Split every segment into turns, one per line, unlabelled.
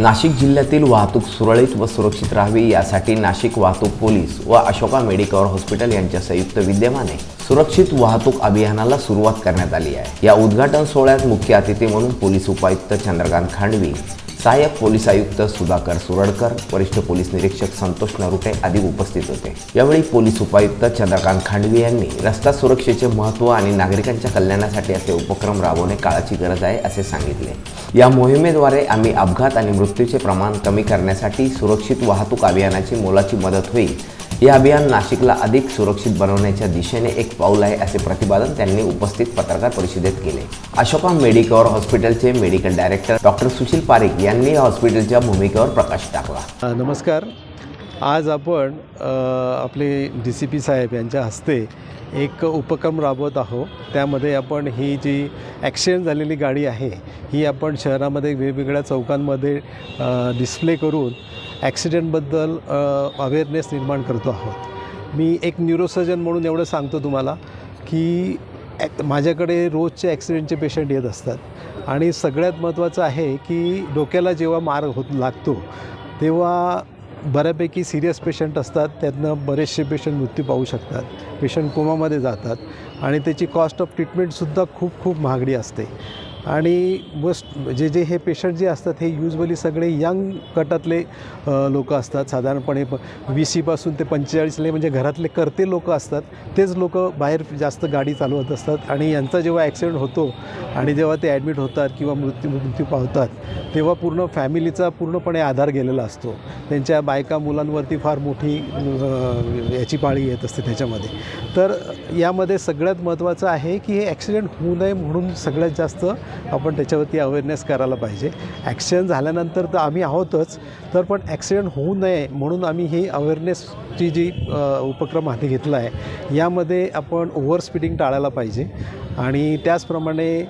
नाशिक जिल्ह्यातील वाहतूक सुरळीत व सुरक्षित राहावी यासाठी नाशिक वाहतूक पोलीस व अशोका मेडिकल हॉस्पिटल यांच्या संयुक्त विद्यमाने सुरक्षित वाहतूक अभियानाला सुरुवात करण्यात आली आहे. या उद्घाटन सोहळ्यात मुख्य अतिथी म्हणून पोलीस उपायुक्त चंद्रकांत खांडवी सहाय्यक पोलीस आयुक्त सुधाकर सुरडकर वरिष्ठ पोलीस निरीक्षक संतोष नरुटे आदी उपस्थित होते. यावेळी पोलीस उपायुक्त चंद्रकांत खांडवी यांनी रस्ता सुरक्षेचे महत्त्व आणि नागरिकांच्या कल्याणासाठी असे उपक्रम राबवणे काळाची गरज आहे असे सांगितले. या मोहिमेद्वारे आम्ही अपघात आणि मृत्यूचे प्रमाण कमी करण्यासाठी सुरक्षित वाहतूक अभियानाची मोलाची मदत होईल हे अभियान नाशिकला अधिक सुरक्षित बनवण्याच्या दिशेने एक पाऊल आहे असे प्रतिपादन त्यांनी उपस्थित पत्रकार परिषदेत केले. अशोका मेडिकवर हॉस्पिटलचे medical director doctor Sushil Parik यांनी या हॉस्पिटलच्या भूमिकेवर प्रकाश टाकला.
नमस्कार. आज आपण आपले डी सी पी साहेब यांच्या हस्ते एक उपक्रम राबवत आहोत. त्यामध्ये आपण ही जी ॲक्सिडेंट झालेली गाडी आहे ही आपण शहरामध्ये वेगवेगळ्या चौकांमध्ये डिस्प्ले करून ॲक्सिडेंटबद्दल अवेअरनेस निर्माण करतो आहोत. मी एक न्यूरोसर्जन म्हणून एवढं सांगतो तुम्हाला की माझ्याकडे रोजचे ॲक्सिडेंटचे पेशंट येत असतात. आणि सगळ्यात महत्त्वाचं आहे की डोक्याला जेव्हा मार होत लागतो तेव्हा बऱ्यापैकी सिरियस पेशंट असतात. त्यातनं बरेचसे पेशंट मृत्यू पाहू शकतात. पेशंट कोमामध्ये जातात. आणि त्याची कॉस्ट ऑफ ट्रीटमेंटसुद्धा खूप खूप महागडी असते. आणि मस्ट जे जे हे पेशंट जे असतात हे युजली सगळे यंग गटातले लोक असतात. साधारणपणे वी वीस सीपासून ते पंचेचाळीसले म्हणजे घरातले करते लोक असतात. तेच लोक बाहेर जास्त गाडी चालवत असतात. आणि यांचा जेव्हा ॲक्सिडेंट होतो आणि जेव्हा ते ॲडमिट होतात किंवा मृत्यू मृत्यू पावतात तेव्हा पूर्ण फॅमिलीचा पूर्णपणे आधार गेलेला असतो. त्यांच्या बायका मुलांवरती फार मोठी याची पाळी येत असते त्याच्यामध्ये. तर यामध्ये सगळ्यात महत्त्वाचं आहे की हे ॲक्सिडेंट होऊ नये म्हणून सगळ्यात जास्त आपण त्याच्यावरती अवेअरनेस करायला पाहिजे. ॲक्सिडेंट झाल्यानंतर तर आम्ही आहोतच तर पण ॲक्सिडेंट होऊ नये म्हणून आम्ही ही अवेअरनेसची जी उपक्रम हाती घेतला आहे यामध्ये आपण ओव्हर स्पीडिंग टाळायला पाहिजे. आणि त्याचप्रमाणे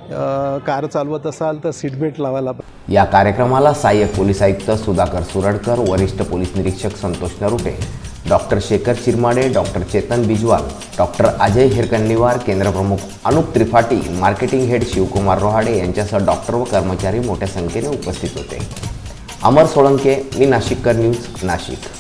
कार चालवत असाल तर सीटबेल्ट लावायला पाहिजे
या कार्यक्रमाला सहाय्यक पोलीस आयुक्त सुधाकर सुरडकर वरिष्ठ पोलीस निरीक्षक Santosh Narute doctor Shekhar Chirmade doctor Chetan Bijwal doctor Ajay Hirkannivar केंद्रप्रमुख Anup Tripathi marketing head Shivkumar Rohade यांच्यासह डॉक्टर व कर्मचारी मोठ्या संख्येने उपस्थित होते. अमर सोळंके मी नाशिककर न्यूज नाशिक.